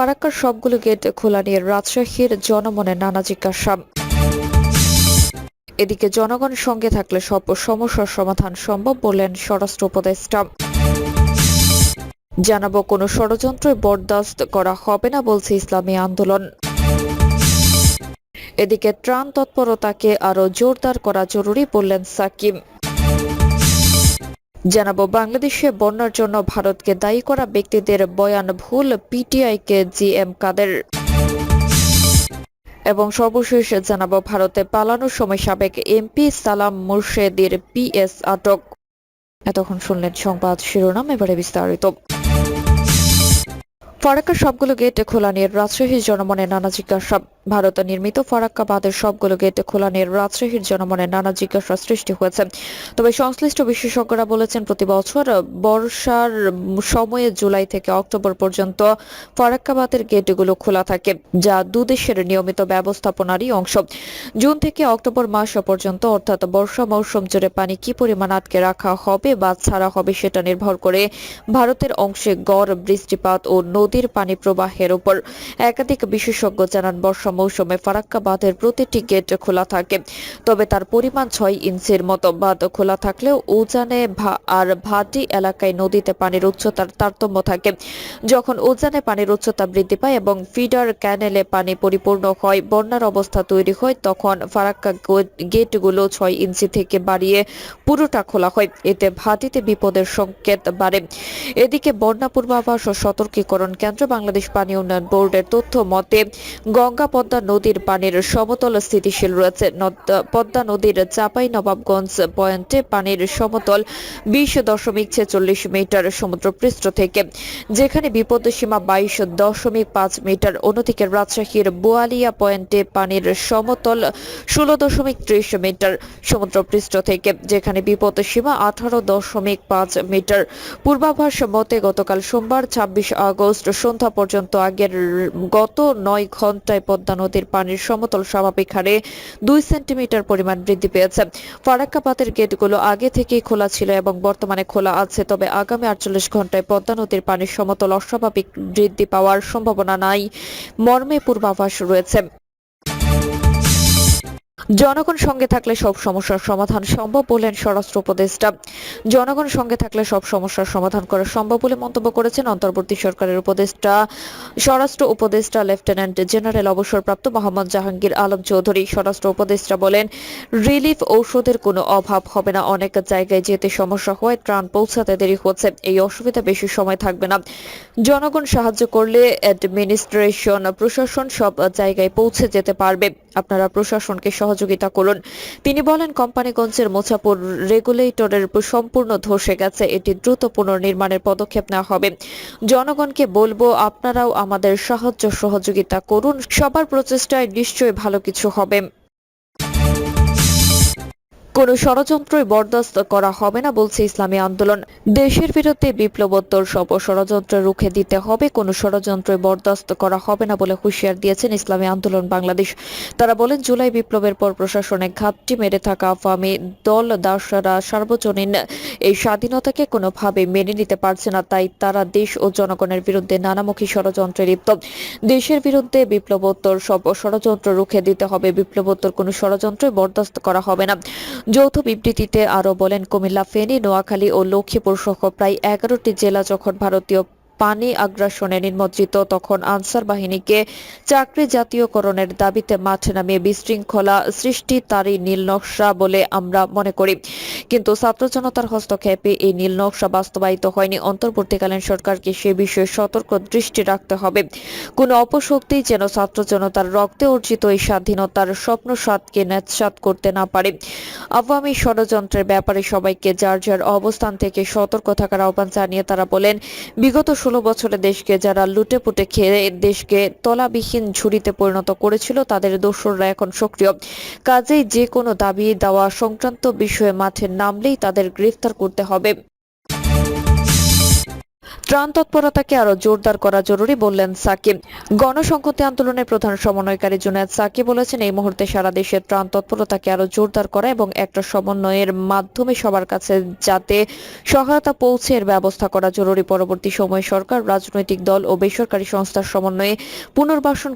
ফারাক্কার সবগুলো গেট খোলা নিয়ে রাজশাহীর জনমনে নানা জিজ্ঞাসা। এদিকে জনগণ সঙ্গে থাকলে সব সমস্যার সমাধান সম্ভব বললেন স্বরাষ্ট্র উপদেষ্টা। জানাব, কোনো ষড়যন্ত্র বরদাস্ত করা হবে না বলছে ইসলামী আন্দোলন। এদিকে ত্রাণ তৎপরতাকে আরও জোরদার করা জরুরি বললেন সাকিম। জানাব, বাংলাদেশে বন্যার জন্য ভারতকে দায়ী করা ব্যক্তিদের বয়ান ভুল, পিটিআইকে জিএম কাদের। এবং সর্বশেষ জানাব, ভারতে পালানোর সময় সাবেক এমপি সালাম মুর্শেদির পিএস আটক। এতক্ষণ শুনলেন সংবাদ শিরোনাম, এবারে বিস্তারিত। ফারাক্কার সবগুলো গেট খোলা নিয়ে রাজশাহীর জনমনে নানা জিজ্ঞাসা। ভারত নির্মিত ফারাক্কা বাঁধের সবগুলো গেট খোলা নিয়ে রাজশাহীর জনমনে নানা জিজ্ঞাসা সৃষ্টি হয়েছে। তবে সংশ্লিষ্ট বিশেষজ্ঞরা বলেছেন, প্রতি বছর বর্ষার সময়ে জুলাই থেকে অক্টোবর পর্যন্ত ফারাক্কা বাঁধের গেটগুলো খোলা থাকে, যা দুদেশের নিয়মিত ব্যবস্থাপনারই অংশ। জুন থেকে অক্টোবর মাস পর্যন্ত, অর্থাৎ বর্ষা মৌসুম জুড়ে পানি কি পরিমাণ আটকে রাখা হবে বা ছাড়া হবে সেটা নির্ভর করে ভারতের অংশে গড়, বৃষ্টিপাত ও নদীর পানি প্রবাহের উপর। একাধিক বিশেষজ্ঞ জানান, বর্ষা মৌসুমে ফারাক্কা বাঁধের প্রতিটি গেট খোলা থাকে, তবে তার পরিমাণ ছয় ইঞ্চির মতো। বাঁধ খোলা থাকলেও উজানে আর ভাটি এলাকায় নদীতে পানির উচ্চতার তারতম্য থাকে। যখন উজানে পানির উচ্চতা বৃদ্ধি পায় এবং ফিডার ক্যানেলে পানি পরিপূর্ণ হয়, বন্যার অবস্থা তৈরি হয়, তখন ফারাক্কা গেটগুলো ছয় ইঞ্চি থেকে বাড়িয়ে পুরোটা খোলা হয়। এতে ভাটিতে বিপদের সংকেত বাড়ে। এদিকে বন্যা পূর্বাভাস ও সতর্কীকরণ কেন্দ্র বাংলাদেশ পানি উন্নয়ন বোর্ডের তথ্য মতে, গঙ্গা পদ্মা নদীর পানির সমতল স্থিতিশীল রয়েছে। পদ্মা নদীর চাপাই নবাবগঞ্জ পয়েন্টে পানির সমতল বিশ দশমিক ছেচল্লিশ মিটার সমুদ্রপৃষ্ঠ থেকে, যেখানে বিপদসীমা বাইশ দশমিক পাঁচ মিটার। অন্যদিকে রাজশাহীর বোয়ালিয়া পয়েন্টে পানির সমতল ষোলো দশমিক ত্রিশ মিটার সমুদ্রপৃষ্ঠ থেকে, যেখানে বিপদসীমা আঠারো দশমিক পাঁচ মিটার। পূর্বাভাস মতে, গতকাল সোমবার ছাব্বিশ আগস্ট সন্ধ্যা পর্যন্ত আগের গত নয় ঘন্টায় পদ্মা নদীর পানির সমতল স্বাভাবিক হারে দুই সেন্টিমিটার পরিমাণ বৃদ্ধি পেয়েছে। ফারাক্কা বাঁধের গেটগুলো আগে থেকেই খোলা ছিল এবং বর্তমানে খোলা আছে, তবে আগামী আটচল্লিশ ঘন্টায় পদ্মা নদীর পানির সমতল অস্বাভাবিক বৃদ্ধি পাওয়ার সম্ভাবনা নাই। মর্মে পূর্বাভাস রয়েছে। জনগণ সঙ্গে থাকলে সব সমস্যার সমাধান সম্ভব বললেন স্বরাষ্ট্র উপদেষ্টা। জনগণ সঙ্গে থাকলে সব সমস্যার সমাধান করা সম্ভব বলে মন্তব্য করেছেন অন্তর্বর্তী সরকারের উপদেষ্টা। স্বরাষ্ট্র উপদেষ্টা, লেফটেন্যান্ট জেনারেল অবসরপ্রাপ্ত মোহাম্মদ জাহাঙ্গীর আলম চৌধুরী স্বরাষ্ট্র উপদেষ্টা বলেন, রিলিফ ঔষধের কোনো অভাব হবে না। অনেক জায়গায় যেতে সমস্যা হয় ত্রাণ পৌঁছাতে দেরি হচ্ছে। এই অসুবিধা বেশি সময় থাকবে না। জনগণ সাহায্য করলে অ্যাডমিনিস্ট্রেশন, প্রশাসন সব জায়গায় পৌঁছে যেতে পারবে। আপনারা প্রশাসনকে সহযোগিতা করুন। তিনি বলেন, কোম্পানিগঞ্জের মোছাপুর রেগুলেটরের সম্পূর্ণ ধসে গেছে। এটি দ্রুত পুনর্নির্মাণের পদক্ষেপ নেওয়া হবে। জনগণকে বলব, আপনারাও আমাদের সাহায্য সহযোগিতা করুন। সবার প্রচেষ্টায় নিশ্চয়ই ভালো কিছু হবে। কোনো ষড়যন্ত্রই বরদাস্ত করা হবে না বলছে ইসলামী আন্দোলন। দেশের বিরুদ্ধে বিপ্লবোত্তর সব ষড়যন্ত্র রুখে দিতে হবে, কোনো ষড়যন্ত্রই বরদাস্ত করা হবে না বলে হুঁশিয়ার দিয়েছেন ইসলামী আন্দোলন বাংলাদেশ। তারা বলেন, জুলাই বিপ্লবের পর প্রশাসনে ঘাপটি মেরে থাকা আওয়ামী দল, দাসরা, সার্বজনীন এই স্বাধীনতাকে কোনোভাবে মেনে নিতে পারছে না, তাই তারা দেশ ও জনগণের বিরুদ্ধে নানামুখী ষড়যন্ত্রে লিপ্ত। দেশের বিরুদ্ধে বিপ্লবোত্তর সব ষড়যন্ত্র রুখে দিতে হবে, বিপ্লবোত্তর কোনো ষড়যন্ত্রই বরদাস্ত করা হবে না। যৌথ বিবৃতিতে আরও বলেন, কুমিল্লা, ফেনী, নোয়াখালী ও লক্ষ্মীপুর সহ প্রায় এগারোটি জেলা যখন ভারতীয় পানি আগ্রাসনে নিমজ্জিত। তখন আনসার বাহিনীকে চাকরি জাতীয়করণের দাবিতে মাঠে নামিয়ে বিশৃঙ্খলা সৃষ্টি তারই নীল নকশা বলে আমরা মনে করি। কিন্তু ছাত্র জনতার হস্তক্ষেপে এই নীল নকশা বাস্তবায়িত হয়নি। অন্তর্বর্তীকালীন সরকারকে সে বিষয়ে সতর্ক দৃষ্টি রাখতে হবে। কোনো অপশক্তি যেন ছাত্র জনতার রক্তে অর্জিত এই স্বাধীনতার স্বপ্ন সাতকে ন্যাতসাত করতে না পারে। আওয়ামী ষড়যন্ত্রের ব্যাপারে সবাইকে যার যার অবস্থান থেকে সতর্ক থাকার আহ্বান জানিয়ে তারা বলেন, বিগত ষোলো বছরে দেশকে যারা লুটে পুটে খেয়ে দেশকে তলাবিহীন ঝুড়িতে পরিণত করেছিল, তাদের দোসররা এখন সক্রিয়। কাজেই যে কোনো দাবি দেওয়া সংক্রান্ত বিষয়ে মাঠে নামলেই তাদের গ্রেফতার করতে হবে। ত্রাণ তৎপরতাকে আরও জোরদার করা জরুরি বললেন সাকিব। গণসংহতি আন্দোলনের প্রধান সমন্বয়কারী জুনায়েদ সাকি বলেছেন, এই মুহূর্তে সারা দেশের ত্রাণ তৎপরতাকে আরও জোরদার করা এবং একটা সমন্বয়ের মাধ্যমে সবার কাছে যাতে সহায়তা পৌঁছে এর ব্যবস্থা করা জরুরি। পরবর্তী সময়ে সরকার, রাজনৈতিক দল ও বেসরকারি সংস্থার সমন্বয়ে পুনর্বাসন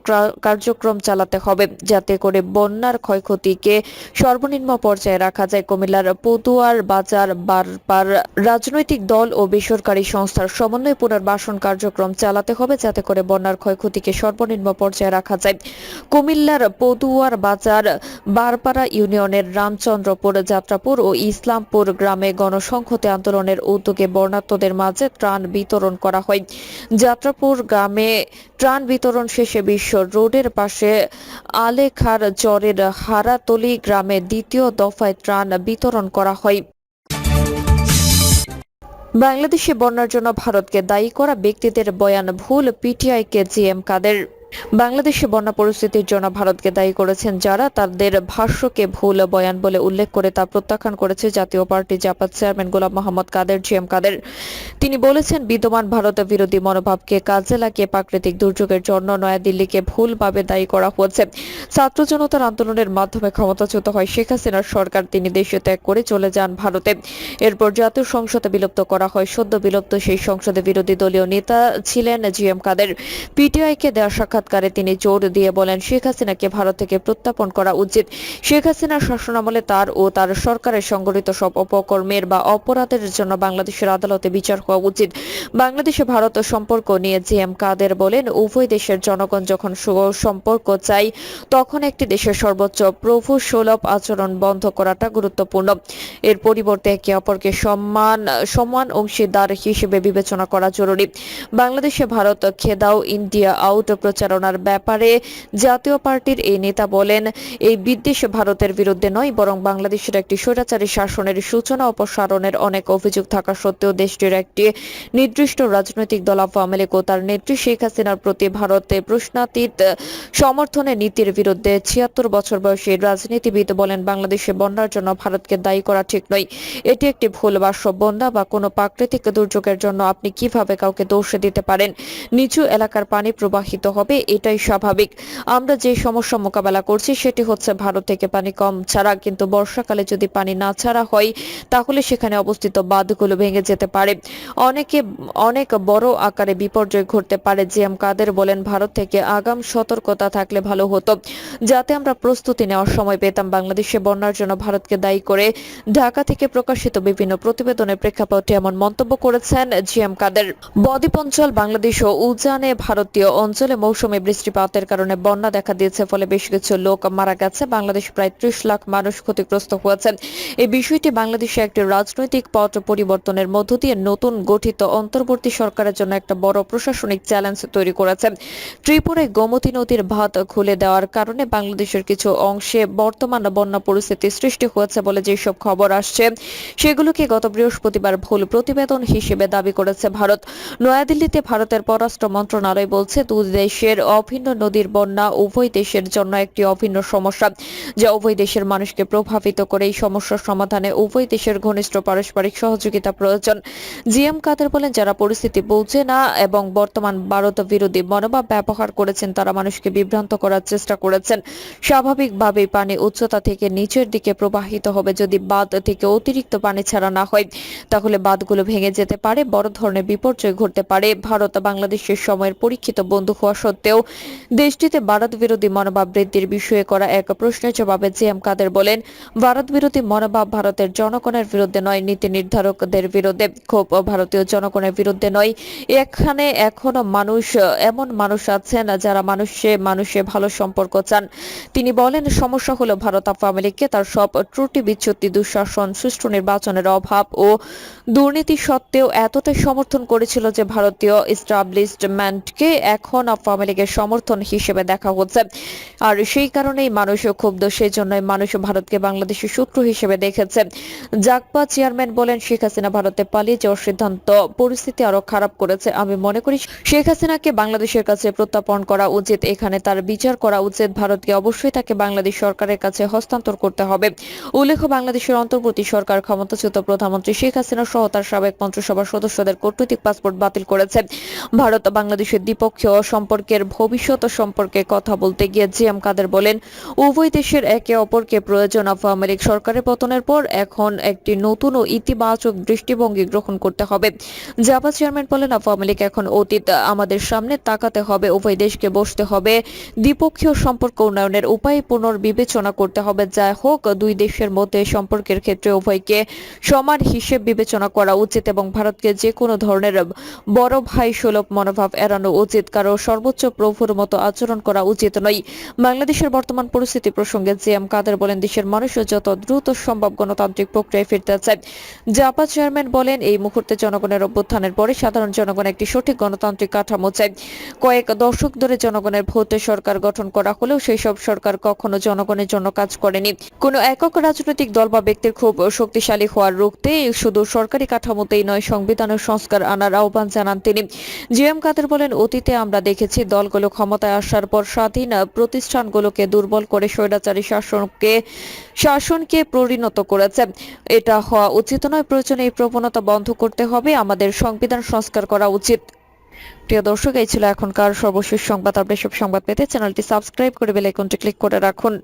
কার্যক্রম চালাতে হবে, যাতে করে বন্যার ক্ষয়ক্ষতিকে সর্বনিম্ন পর্যায়ে রাখা যায়। কুমিল্লার পদুয়ার বাজার বারবার রাজনৈতিক দল ও বেসরকারি সংস্থার সমন্বয়ে পুনর্বাসন কার্যক্রম চালাতে হবে, যাতে করে বন্যার ক্ষয়ক্ষতিকে সর্বনিম্ন পর্যায়ে রাখা যায়। কুমিল্লার পদুয়ার বাজার, বারপাড়া ইউনিয়নের রামচন্দ্রপুর, যাত্রাপুর ও ইসলামপুর গ্রামে গণসংহতি আন্দোলনের উদ্যোগে বর্ণাঢ্যদের মাঝে ত্রাণ বিতরণ করা হয়। যাত্রাপুর গ্রামে ত্রাণ বিতরণ শেষে বিশ্ব রোডের পাশে আলেখার চরের হারাতলি গ্রামে দ্বিতীয় দফায় ত্রাণ বিতরণ করা হয়। বাংলাদেশে বন্যার জন্য ভারতকে দায়ী করা ব্যক্তিদের বয়ান ভুল পিটিআই কে জি জিএম কাদের। বাংলাদেশে বন্যা পরিস্থিতির জন্য ভারতকে দায়ী করেছেন যারা, তাদের ভাষ্যকে ভুল বয়ান বলে উল্লেখ করে তা প্রত্যাখ্যান করেছে জাতীয় পার্টি জাপাত চেয়ারম্যান গোলাম মোহাম্মদ কাদের, জিএম কাদের। তিনি বলেছেন, বিদ্যমান ভারত বিরোধী মনোভাবকে কাজে লাগিয়ে প্রাকৃতিক দুর্যোগের জন্য নয়াদিল্লিকে ভুলভাবে দায়ী করা হয়েছে। ছাত্র জনতার আন্দোলনের মাধ্যমে ক্ষমতাচ্যুত হয় শেখ হাসিনার সরকার। তিনি দেশে ত্যাগ করে চলে যান ভারতে। এরপর জাতীয় সংসদে বিলুপ্ত করা হয়। সদ্য বিলুপ্ত সেই সংসদে বিরোধী দলীয় নেতা ছিলেন জিএম কাদের। পিটিআইকে দেওয়া সাক্ষাৎকারে তিনি জোর দিয়ে বলেন, শেখ হাসিনাকে ভারত থেকে প্রত্যাপন করা উচিত। শেখ হাসিনার শাসনামলে তার ও তার সরকারের সংগঠিত সব অপকর্মের বা অপরাধের জন্য বাংলাদেশের আদালতে বিচার হওয়া উচিত। বাংলাদেশে ভারত সম্পর্ক নিয়ে জিএম কাদের বলেন, উভয় দেশের জনগণ যখন সম্পর্ক চাই তখন একটি দেশের সর্বোচ্চ প্রভু সুলভ আচরণ বন্ধ করাটা গুরুত্বপূর্ণ। এর পরিবর্তে একে অপরকে সম্মান, সমান অংশীদার হিসেবে বিবেচনা করা জরুরি। বাংলাদেশে ভারত খেদাও, ইন্ডিয়া আউট প্রচারণার ব্যাপারে জাতীয় পার্টির এই নেতা বলেন, এই বিদ্বেষ ভারতের বিরুদ্ধে নয়, বরং বাংলাদেশের একটি স্বৈরাচারী শাসনের সূচনা অপসারণের অনেক অভিযোগ থাকা সত্ত্বেও দেশটির একটি নির্দিষ্ট রাজনৈতিক দল আওয়ামী লীগ ও তার নেত্রী শেখ হাসিনার প্রতি ভারতে প্রশ্নাতীত সমর্থনের নীতির বিরুদ্ধে ছিয়াত্তর বছর বয়সী রাজনীতিবিদ বলেন, বাংলাদেশে বন্যার জন্য ভারতকে দায়ী করা ঠিক নয়। এটি একটি ভুল বাস্য বন্যা বা কোনো প্রাকৃতিক দুর্যোগের জন্য আপনি কীভাবে কাউকে দোষ দিতে পারেন? নিচু এলাকার পানি প্রবাহিত হবে এটাই স্বাভাবিক। আমরা যে সমস্যা মোকাবেলা করছি, সেটি হচ্ছে ভারত থেকে পানি কম ছাড়া, কিন্তু বর্ষাকালে যদি পানি না ছাড়া হয়, তাহলে সেখানে অবস্থিত বাঁধগুলো ভেঙে যেতে পারে। অনেকে, অনেক বড় আকারে বিপর্যয় ঘটতে পারে জিএম কাদের বলেন, ভারত থেকে আগাম সতর্কতা থাকলে ভালো হতো। যাতে আমরা প্রস্তুতি নেওয়ার সময় পেতাম, বাংলাদেশে বন্যার জন্য ভারতকে দায়ী করে ঢাকা থেকে প্রকাশিত বিভিন্ন প্রতিবেদনের প্রেক্ষাপটে এমন মন্তব্য করেছেন জিএম কাদের। বদ্বীপ অঞ্চল, বাংলাদেশ ও উজানে ভারতীয় অঞ্চলে মৌসুমী বৃষ্টিপাতের কারণে বন্যা দেখা দিয়েছে, ফলে বেশ কিছু লোক মারা গেছে। বাংলাদেশ প্রায় ত্রিশ লাখ মানুষ ক্ষতিগ্রস্ত হয়েছেন। এই বিষয়টি বাংলাদেশে একটি রাজনৈতিক পট পরিবর্তনের মধ্য দিয়ে নতুন গঠিত অন্তর্বর্তী সরকারের জন্য একটা বড় প্রশাসনিক চ্যালেঞ্জ তৈরি করেছে। ত্রিপুরায় গোমতী নদীর ভাত খুলে দেওয়ার কারণে বাংলাদেশের কিছু অংশে বর্তমান বন্যা পরিস্থিতি সৃষ্টি হয়েছে বলে যেসব খবর আসছে, সেগুলোকে গত বৃহস্পতিবার ভুল প্রতিবেদন হিসেবে দাবি করেছে ভারত। নয়াদিল্লিতে ভারতের পররাষ্ট্র মন্ত্রণালয় বলছে, দুই দেশের অভিন্ন নদীর বন্যা উভয় দেশের জন্য একটি অভিন্ন সমস্যা, যা উভয় দেশের মানুষকে প্রভাবিত করে। এই সমস্যার সমাধানে উভয় দেশের ঘনিষ্ঠ পারস্পরিক সহযোগিতা প্রয়োজন। জিএম কাদের বলেন, যারা পরিস্থিতি বোঝে না এবং বর্তমান ভারত বিরোধী মনোভাব ব্যবহার করেছেন, তারা মানুষকে বিভ্রান্ত করার চেষ্টা করেছেন। স্বাভাবিকভাবেই পানি উচ্চতা থেকে নিচের দিকে প্রবাহিত হবে। যদি বাঁধ থেকে অতিরিক্ত পানি ছাড়া না হয়, তাহলে বাঁধগুলো ভেঙে যেতে পারে। বড় ধরনের বিপর্যয় ঘটতে পারে। ভারত বাংলাদেশের সময়ের পরীক্ষিত বন্ধু হওয়া সত্ত্বেও দেশটিতে ভারত বিরোধী মনোভাব বৃদ্ধির বিষয়ে করা এক প্রশ্নের জবাবে জি এম কাদের বলেন, ভারত বিরোধী মনোভাব ভারতের জনগণের বিরুদ্ধে নয়, নীতি নির্ধারকদের বিরুদ্ধে। ক্ষোভ ভারতীয় জনগণের বিরুদ্ধে নয়। এখানে এখনও মানুষ, এমন মানুষ আছেন যারা মানুষে মানুষে ভালো সম্পর্ক চান। তিনি বলেন, সমস্যা হলো ভারত আওয়ামী লীগকে তার সব ত্রুটি বিচ্যুতি, দুঃশাসন, সুষ্ঠু নির্বাচনের অভাব ও দুর্নীতি সত্ত্বেও এতটাই সমর্থন করেছিল যে ভারতীয় ইস্টাবলিশমেন্টকে এখন আওয়ামী লীগের সমর্থন হিসেবে দেখা হচ্ছে। আর সেই কারণেই মানুষও ক্ষুব্ধ সেই জন্যই মানুষ ভারতকে বাংলাদেশের শত্রু হিসেবে দেখেছে। জাকপা চেয়ারম্যান বলেন, শেখ হাসিনা ভারতে পালিয়ে যাওয়ার সিদ্ধান্ত পরিস্থিতি আরও খারাপ করেছে। আমি মনে করি শেখ হাসিনাকে বাংলাদেশের কাছে প্রত্যাপন করা উচিত। এখানে তার বিচার করা উচিত। ভারতকে অবশ্যই তাকে বাংলাদেশ সরকারের কাছে হস্তান্তর করতে হবে। উল্লেখ্য, বাংলাদেশের অন্তর্বর্তী সরকার ক্ষমতাচ্যুত প্রধানমন্ত্রী শেখ হাসিনা সহ তার সাবেক মন্ত্রিসভার সদস্যদের কূটনৈতিক পাসপোর্ট বাতিল করেছে। ভারত বাংলাদেশের দ্বিপক্ষীয় সম্পর্কের ভবিষ্যৎ সম্পর্কে কথা বলতে গিয়ে জি এম কাদের বলেন, উভয় দেশের একে অপরকে প্রয়োজন আওয়ামী লীগ সরকারের পতনের পর এখন একটি নতুন ও ইতিবাচক দৃষ্টিভঙ্গি গ্রহণ করতে হবে। জাপা চেয়ারম্যান বলেন আওয়ামী লীগ এখন অতীত আমাদের সামনে তাকাতে হবে, উভয় দেশকে বসতে হবে, দ্বিপক্ষীয় সম্পর্ক উন্নয়নের উপায় পুনর্বিবেচনা করতে হবে, যা হোক দুই দেশের মধ্যে সম্পর্কের ক্ষেত্রে উভয়কে সমান হিসেব বিবেচনা করা উচিত এবং ভারতকে যে কোনো ধরনের বড় ভাই সুলভ মনোভাব এড়ানো উচিত। কারও সর্বোচ্চ প্রভুর মতো আচরণ করা উচিত নয়। বাংলাদেশের বর্তমান পরিস্থিতি প্রসঙ্গে জি এম কাদের বলেন, দেশের মানুষ যত দ্রুত সম্ভব গণতান্ত্রিক প্রক্রিয়ায় ফিরতে চায়। জাপা চেয়ারম্যান বলেন, এই মুহূর্তে জনগণের অভ্যুত্থানের পরে সাধারণ জনগণ একটি সঠিক গণতান্ত্রিক কাঠামো চায়। কয়েক দশক ধরে জনগণের ভোটে সরকার গঠন করা হলেও সেই সব সরকার কখনো জনগণের জন্য কাজ করেনি। কোনো একক রাজনৈতিক দল বা ব্যক্তির খুব শক্তিশালী হওয়ার রুখতে শুধু সরকারি কাঠামোতেই নয়, সংবিধানের সংস্কার আনার আহ্বান জানান তিনি। জিএম কাদের বলেন, অতীতে আমরা দেখেছি দলগুলো ক্ষমতায় আসার পর স্বাধীন প্রতিষ্ঠানগুলোকে দুর্বল করে স্বৈরাচারী শাসনকে শাসনকে পরিণত করেছে। এটা হওয়া উচিত নয়। প্রয়োজনে এই প্রবণতা বন্ধ করতে হবে। আমাদের সংবিধান সংস্কার করা উচিত। প্রিয় দর্শক, এই ছিল এখনকার সর্বশেষ সংবাদ। আপডেট সব সংবাদ পেতে চ্যানেলটি সাবস্ক্রাইব করে বেল আইকনটি ক্লিক করে রাখুন।